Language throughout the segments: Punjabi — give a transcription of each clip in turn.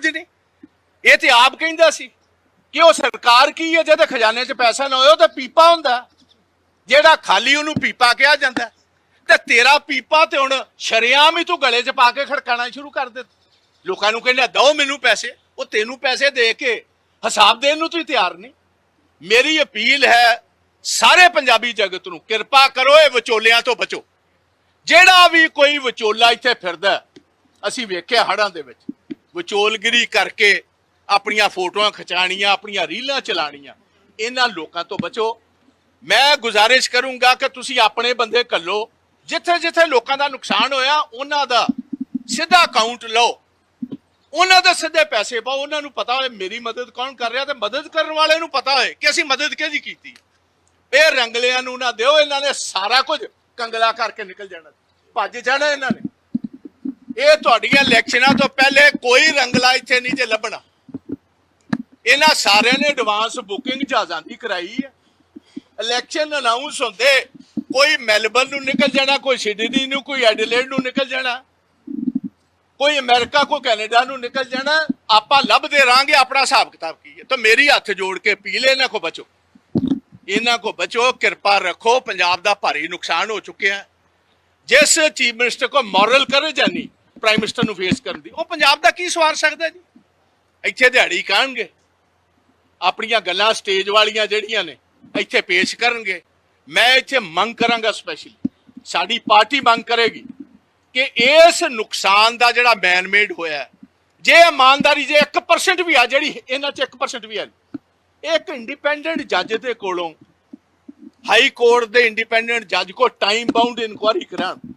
ਕੁਝ ਨਹੀਂ। ਇਹ ਤੇ ਆਪ ਕਹਿੰਦਾ ਸੀ ਕਿ ਉਹ ਸਰਕਾਰ ਕੀ ਹੈ ਜਿਹਦੇ ਖਜ਼ਾਨੇ 'ਚ ਪੈਸਾ ਨਾ ਹੋਏ ਉਹ ਤਾਂ ਪੀਪਾ ਹੁੰਦਾ। ਜਿਹੜਾ ਖਾਲੀ ਉਹਨੂੰ ਪੀਪਾ ਕਿਹਾ ਜਾਂਦਾ। ਤੇ ਤੇਰਾ ਪੀਪਾ ਤੇ ਹੁਣ ਸ਼ਰਿਆਮ ਹੀ ਤੂੰ ਗਲੇ 'ਚ ਪਾ ਕੇ ਖੜਕਾਣਾ ਸ਼ੁਰੂ ਕਰ ਦਿੱਤਾ। ਲੋਕਾਂ ਨੂੰ ਕਹਿੰਦਾ, ਦਓ ਮੈਨੂੰ ਪੈਸੇ, ਉਹ ਤੈਨੂੰ ਪੈਸੇ ਦੇ ਕੇ ਹਿਸਾਬ ਦੇਣ ਨੂੰ ਤੂੰ ਤਿਆਰ ਨਹੀਂ। ਮੇਰੀ ਅਪੀਲ ਹੈ, ਸਾਰੇ ਪੰਜਾਬੀ ਜਗਤ ਨੂੰ ਕਿਰਪਾ ਕਰੋ, ਇਹ ਵਿਚੋਲਿਆਂ ਤੋਂ ਬਚੋ। ਜਿਹੜਾ ਵੀ ਕੋਈ ਵਿਚੋਲਾ ਇੱਥੇ ਫਿਰਦਾ, ਅਸੀਂ ਵੇਖਿਆ ਹੜਾਂ ਦੇ ਵਿੱਚ। ਵਿਚੋਲਗਿਰੀ ਕਰਕੇ ਆਪਣੀਆਂ ਫੋਟੋਆਂ ਖਿਚਾਣੀਆਂ ਆਪਣੀਆਂ ਰੀਲਾਂ ਚਲਾਣੀਆਂ ਇਹਨਾਂ ਲੋਕਾਂ ਤੋਂ ਬਚੋ। ਮੈਂ ਗੁਜ਼ਾਰਿਸ਼ ਕਰੂੰਗਾ ਕਿ ਤੁਸੀਂ ਆਪਣੇ ਬੰਦੇ ਕੱਲੋ ਜਿੱਥੇ ਜਿੱਥੇ ਲੋਕਾਂ ਦਾ ਨੁਕਸਾਨ ਹੋਇਆ, ਉਹਨਾਂ ਦਾ ਸਿੱਧਾ ਅਕਾਊਂਟ ਲਓ। ਉਹਨਾਂ ਦੇ ਸਿੱਧੇ ਪੈਸੇ ਪਾਓ। ਉਹਨਾਂ ਨੂੰ ਪਤਾ ਹੋਏ ਮੇਰੀ ਮਦਦ ਕੌਣ ਕਰ ਰਿਹਾ ਤੇ ਮਦਦ ਕਰਨ ਵਾਲੇ ਨੂੰ ਪਤਾ ਹੋਏ ਕਿ ਅਸੀਂ ਮਦਦ ਕਿਹਦੀ ਕੀਤੀ। ਇਹ ਰੰਗਲਿਆਂ ਨੂੰ ਨਾ ਦਿਓ। ਇਹਨਾਂ ਨੇ ਸਾਰਾ ਕੁਝ ਕੰਗਲਾ ਕਰਕੇ ਨਿਕਲ ਜਾਣਾ। ਭੱਜ ਜਾਣਾ ਇਹਨਾਂ ਨੇ। ਇਹ ਤੁਹਾਡੀਆਂ ਇਲੈਕਸ਼ਨਾਂ ਤੋਂ ਪਹਿਲੇ ਕੋਈ ਰੰਗਲਾ ਇੱਥੇ ਨਹੀਂ ਜੇ ਲੱਭਣਾ। ਇਹਨਾਂ ਸਾਰਿਆਂ ਨੇ ਐਡਵਾਂਸ ਬੁਕਿੰਗ ਜਹਾਜ਼ਾਂ ਦੀ ਕਰਾਈ ਹੈ। ਇਲੈਕਸ਼ਨ ਅਨਾਉਂਸ ਹੁੰਦੇ, ਕੋਈ ਮੈਲਬਨ ਨੂੰ ਨਿਕਲ ਜਾਣਾ, ਕੋਈ ਸਿਡਨੀ ਨੂੰ, ਕੋਈ ਐਡਲੇਡ ਨੂੰ ਨਿਕਲ ਜਾਣਾ, ਕੋਈ ਅਮਰੀਕਾ, ਕੋਈ ਕੈਨੇਡਾ ਨੂੰ ਨਿਕਲ ਜਾਣਾ, ਆਪਾਂ ਲੱਭਦੇ ਰਾਂਗੇ, ਆਪਣਾ ਹਿਸਾਬ ਕਿਤਾਬ ਕੀ ਹੈ। ਤਾਂ ਮੇਰੀ ਹੱਥ ਜੋੜ ਕੇ ਅਪੀਲ ਹੈ, ਇਹਨਾਂ ਕੋ ਬਚੋ। ਇਹਨਾਂ ਕੋ ਬਚੋ, ਕਿਰਪਾ ਰੱਖੋ, ਪੰਜਾਬ ਦਾ ਭਾਰੀ ਨੁਕਸਾਨ ਹੋ ਚੁੱਕਿਆ। ਜਿਸ ਚੀਫ ਮਿਨਿਸਟਰ ਕੋ ਮੋਰਲ ਕਰੇਜ ਹੈ ਨਹੀਂ ਪ੍ਰਾਈਮ ਮਿਨਿਸਟਰ ਨੂੰ ਫੇਸ ਕਰਨ ਦੀ। ਉਹ ਪੰਜਾਬ ਦਾ ਕੀ ਸਵਾਰ ਸਕਦਾ ਜੀ? ਇੱਥੇ ਦਿਹਾੜੀ ਕਾਣਗੇ ਆਪਣੀਆਂ ਗੱਲਾਂ ਸਟੇਜ ਵਾਲੀਆਂ ਜਿਹੜੀਆਂ ਨੇ ਇੱਥੇ ਪੇਸ਼ ਕਰਨਗੇ। ਮੈਂ ਇੱਥੇ ਮੰਗ ਕਰਾਂਗਾ ਸਪੈਸ਼ਲੀ ਸਾਡੀ ਪਾਰਟੀ ਮੰਗ ਕਰੇਗੀ ਕਿ ਇਸ ਨੁਕਸਾਨ ਦਾ ਜਿਹੜਾ ਮੈਨ ਮੇਡ ਹੋਇਆ ਜੇ ਇਮਾਨਦਾਰੀ ਜੇ 1% ਵੀ ਆ ਜਿਹੜੀ ਇਹਨਾਂ ਚ 1% ਵੀ ਆ ਨਹੀਂ, ਇੱਕ ਇੰਡੀਪੈਂਡੈਂਟ ਜੱਜ ਦੇ ਕੋਲੋਂ ਹਾਈ ਕੋਰਟ ਦੇ ਇੰਡੀਪੈਂਡੈਂਟ ਜੱਜ ਕੋ ਟਾਈਮ ਬਾਉਂਡ ਇਨਕੁਆਰੀ ਕਰਾਉਣ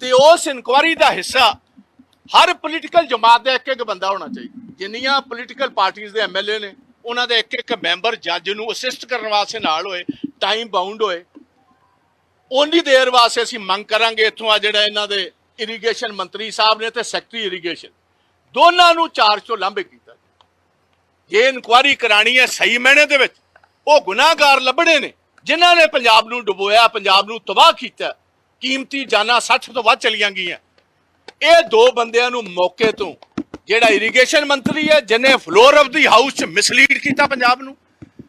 ਤੇ ਉਸ ਇਨਕੁਆਰੀ ਦਾ ਹਿੱਸਾ ਹਰ ਪੋਲੀਟੀਕਲ ਜਮਾਤ ਦਾ ਇੱਕ ਇੱਕ ਬੰਦਾ ਹੋਣਾ ਚਾਹੀਦਾ। ਜਿੰਨੀਆਂ ਪੋਲੀਟੀਕਲ ਪਾਰਟੀਆਂ ਦੇ ਐਮਐਲਏ ਨੇ, ਉਹਨਾਂ ਦੇ ਇੱਕ ਇੱਕ ਮੈਂਬਰ ਜੱਜ ਨੂੰ ਅਸਿਸਟ ਕਰਨ ਵਾਸਤੇ ਨਾਲ ਹੋਏ ਟਾਈਮ ਬਾਉਂਡ ਹੋਏ ਉਨੀ ਦੇਰ ਵਾਸਤੇ ਅਸੀਂ ਮੰਗ ਕਰਾਂਗੇ ਇੱਥੋਂ ਆ ਜਿਹੜਾ ਇਹਨਾਂ ਦੇ ਇਰੀਗੇਸ਼ਨ ਮੰਤਰੀ ਸਾਹਿਬ ਨੇ ਤੇ ਸੈਕਟਰੀ ਇਰੀਗੇਸ਼ਨ ਦੋਨਾਂ ਨੂੰ ਚਾਰਜ ਤੋਂ ਲਾਂਭੇ ਕੀਤਾ। ਜੇ ਇਨਕੁਆਰੀ ਕਰਾਣੀ ਹੈ ਸਹੀ ਮੈਨੇ ਦੇ ਵਿੱਚ, ਉਹ ਗੁਨਾਹਗਾਰ ਲੱਭਣੇ ਨੇ, ਜਿਨ੍ਹਾਂ ਨੇ ਪੰਜਾਬ ਨੂੰ ਡੁਬੋਇਆ, ਪੰਜਾਬ ਨੂੰ ਤਬਾਹ ਕੀਤਾ, ਕੀਮਤੀ ਜਾਨਾਂ 60 ਤੋਂ ਵੱਧ ਚਲੀਆਂ ਗਈਆਂ। ਇਹ ਦੋ ਬੰਦਿਆਂ ਨੂੰ ਮੌਕੇ ਤੋਂ ਜਿਹੜਾ ਇਰੀਗੇਸ਼ਨ ਮੰਤਰੀ ਹੈ, ਜਿਹਨੇ ਫਲੋਰ ਆਫ ਦੀ ਹਾਊਸ ਚ ਮਿਸਲੀਡ ਕੀਤਾ ਪੰਜਾਬ ਨੂੰ,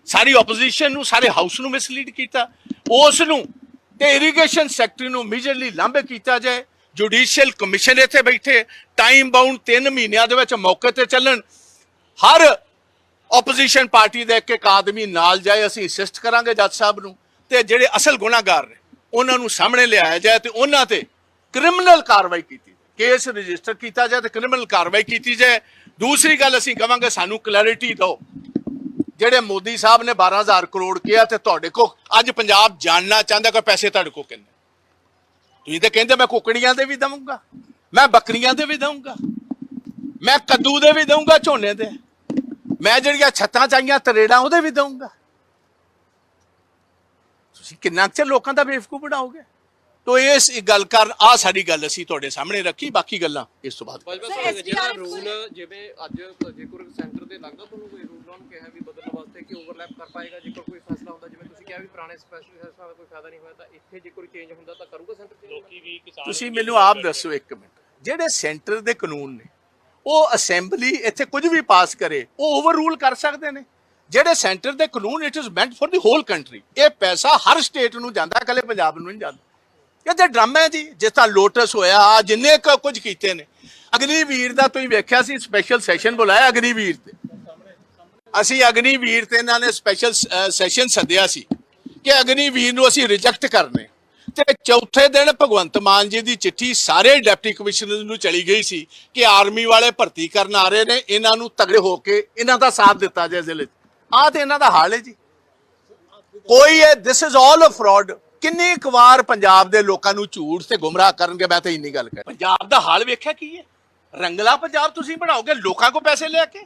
ਸਾਰੀ ਆਪੋਜੀਸ਼ਨ ਨੂੰ, ਸਾਰੇ ਹਾਊਸ ਨੂੰ ਮਿਸਲੀਡ ਕੀਤਾ, ਉਸ ਨੂੰ ਤੇ ਇਰੀਗੇਸ਼ਨ ਸੈਕਟਰੀ ਨੂੰ ਇਮੀਡੀਏਟਲੀ ਲਾਂਭੇ ਕੀਤਾ ਜਾਏ। ਜੁਡੀਸ਼ੀਅਲ ਕਮਿਸ਼ਨ ਇੱਥੇ ਬੈਠੇ ਟਾਈਮ ਬਾਉਂਡ 3 ਮਹੀਨਿਆਂ ਦੇ ਵਿੱਚ ਮੌਕੇ ਤੇ ਚੱਲਣ। ਹਰ ਆਪੋਜੀਸ਼ਨ ਪਾਰਟੀ ਦਾ ਇੱਕ ਇੱਕ ਆਦਮੀ ਨਾਲ ਜਾਏ, ਅਸੀਂ ਅਸਿਸਟ ਕਰਾਂਗੇ ਜੱਜ ਸਾਹਿਬ ਨੂੰ। ਤੇ ਜਿਹੜੇ ਅਸਲ ਗੁਨਾਹਗਾਰ ਨੇ, ਉਹਨਾਂ ਨੂੰ ਸਾਹਮਣੇ ਲਿਆਇਆ ਜਾਏ ਤੇ ਉਹਨਾਂ ਤੇ ਕ੍ਰਿਮੀਨਲ ਕਾਰਵਾਈ ਕੀਤੀ ਕੇਸ ਰਜਿਸਟਰ ਕੀਤਾ ਜਾਏ ਤੇ ਕ੍ਰਿਮੀਨਲ ਕਾਰਵਾਈ ਕੀਤੀ ਜਾਏ। ਦੂਸਰੀ ਗੱਲ ਅਸੀਂ ਕਵਾਂਗੇ, ਸਾਨੂੰ ਕਲੈਰਿਟੀ ਦਿਓ। ਜਿਹੜੇ ਮੋਦੀ ਸਾਹਿਬ ਨੇ 12000 ਕਰੋੜ ਕਿਹਾ ਤੇ ਤੁਹਾਡੇ ਕੋ ਅੱਜ ਪੰਜਾਬ ਜਾਣਨਾ ਚਾਹੁੰਦਾ ਕਿ ਪੈਸੇ ਤੁਹਾਡੇ ਕੋ ਕਿੰਨੇ? ਤੁਸੀਂ ਤਾਂ ਕਹਿੰਦੇ ਮੈਂ ਕੁਕੜੀਆਂ ਦੇ ਵੀ ਦਵਾਂਗਾ ਮੈਂ ਬੱਕਰੀਆਂ ਦੇ ਵੀ ਦਵਾਂਗਾ ਮੈਂ ਕੱਦੂ ਦੇ ਵੀ ਦਵਾਂਗਾ ਝੋਨੇ ਦੇ। ਮੈਂ ਜਿਹੜੀਆਂ ਛੱਤਾਂ ਚਾਹੀਆਂ, ਤਰੇੜਾਂ ਉਹਦੇ ਵੀ ਦਵਾਂਗਾ ਤੁਸੀਂ ਕਿੰਨਾ ਕੁ ਚਿਰ ਲੋਕਾਂ ਦਾ ਬੇਵਕੂਫ ਬਣਾਓਗੇ? ਤੋ ਇਸ ਗੱਲ ਕਰ ਆ ਸਾਡੀ ਗੱਲ ਅਸੀਂ ਤੁਹਾਡੇ ਸਾਹਮਣੇ ਰੱਖੀ ਬਾਕੀ ਗੱਲਾਂ ਇਸ ਤੋਂ ਬਾਅਦ ਭਾਜਪਾ Sir, ਸਾਹਿਬ ਜਿਹੜਾ SDRF ਰੂਲ ਜਿਵੇਂ ਅੱਜ ਜੇਕਰ ਸੈਂਟਰ ਤੇ ਲੱਗਦਾ ਤੁਹਾਨੂੰ ਕੋਈ ਰੂਲ ਨੂੰ ਕਿਹਾ ਵੀ ਬਦਲਣ ਵਾਸਤੇ ਕਿ ਓਵਰਲੈਪ ਕਰ ਪਾਏਗਾ ਜੇਕਰ ਕੋਈ ਫੈਸਲਾ ਹੁੰਦਾ ਜਿਵੇਂ ਤੁਸੀਂ ਕਿਹਾ ਵੀ ਪੁਰਾਣੇ ਸਪੈਸ਼ਲ ਫੈਸਲਾ ਦਾ ਕੋਈ ਫਾਇਦਾ ਨਹੀਂ ਹੋਇਆ ਤਾਂ ਇੱਥੇ ਜੇ ਕੋਈ ਚੇਂਜ ਹੁੰਦਾ ਤਾਂ ਕਰੂਗਾ ਸੈਂਟਰ ਲੋਕੀ ਵੀ ਤੁਸੀਂ ਮੈਨੂੰ ਆਪ ਦੱਸੋ ਇੱਕ ਮਿੰਟ। ਜਿਹੜੇ ਸੈਂਟਰ ਦੇ ਕਾਨੂੰਨ ਨੇ ਉਹ ਅਸੈਂਬਲੀ ਇੱਥੇ ਕੁਝ ਵੀ ਪਾਸ ਕਰੇ ਉਹ ਓਵਰ ਰੂਲ ਕਰ ਸਕਦੇ ਨੇ। ਜਿਹੜੇ ਸੈਂਟਰ ਦੇ ਕਾਨੂੰਨ it is meant for the whole country ਇਹ ਪੈਸਾ ਹਰ ਸਟੇਟ ਨੂੰ ਜਾਂਦਾ ਇਕੱਲੇ ਪੰਜਾਬ ਨੂੰ ਨਹੀਂ ਜਾਂਦਾ। ਇਹ ਤੇ ਡਰਾਮਾ ਹੈ ਜੀ, ਜਿਸ ਤਰ੍ਹਾਂ ਲੋਟਸ ਹੋਇਆ ਆਹ ਜਿੰਨੇ ਕੁ ਕੁਝ ਕੀਤੇ ਨੇ। ਅਗਨੀਵੀਰ ਦਾ ਤੁਸੀਂ ਵੇਖਿਆ ਸੀ ਸਪੈਸ਼ਲ ਸੈਸ਼ਨ ਬੁਲਾਇਆ ਅਗਨੀਵੀਰ ਤੇ? ਅਸੀਂ ਅਗਨੀਵੀਰ ਤੇ ਇਹਨਾਂ ਨੇ ਸਪੈਸ਼ਲ ਸੈਸ਼ਨ ਸੱਦਿਆ ਸੀ ਕਿ ਅਗਨੀਵੀਰ ਨੂੰ ਅਸੀਂ ਰਿਜੈਕਟ ਕਰਨੇ। ਤੇ ਚੌਥੇ ਦਿਨ ਭਗਵੰਤ ਮਾਨ ਜੀ ਦੀ ਚਿੱਠੀ ਸਾਰੇ ਡਿਪਟੀ ਕਮਿਸ਼ਨਰ ਨੂੰ ਚਲੀ ਗਈ ਸੀ ਕਿ ਆਰਮੀ ਵਾਲੇ ਭਰਤੀ ਕਰਨ ਆ ਰਹੇ ਨੇ, ਇਹਨਾਂ ਨੂੰ ਤਗੜੇ ਹੋ ਕੇ ਇਹਨਾਂ ਦਾ ਸਾਥ ਦਿੱਤਾ ਜਾਏ ਜ਼ਿਲ੍ਹੇ 'ਚ। ਆਹ ਤੇ ਇਹਨਾਂ ਦਾ ਹਾਲ ਹੈ ਜੀ। ਕੋਈ ਇਹ this is all a fraud ਕਿੰਨੇ ਕੁ ਵਾਰ ਪੰਜਾਬ ਦੇ ਲੋਕਾਂ ਨੂੰ ਝੂਠ ਤੇ ਗੁੰਮਰਾਹ ਕਰਨਗੇ? ਮੈਂ ਤਾਂ ਇੰਨੀ ਗੱਲ ਕਰ ਪੰਜਾਬ ਦਾ ਹਾਲ ਵੇਖਿਆ ਕੀ ਹੈ? ਰੰਗਲਾ ਪੰਜਾਬ ਤੁਸੀਂ ਬਣਾਓਗੇ? ਲੋਕਾਂ ਕੋ ਪੈਸੇ ਲੈ ਕੇ?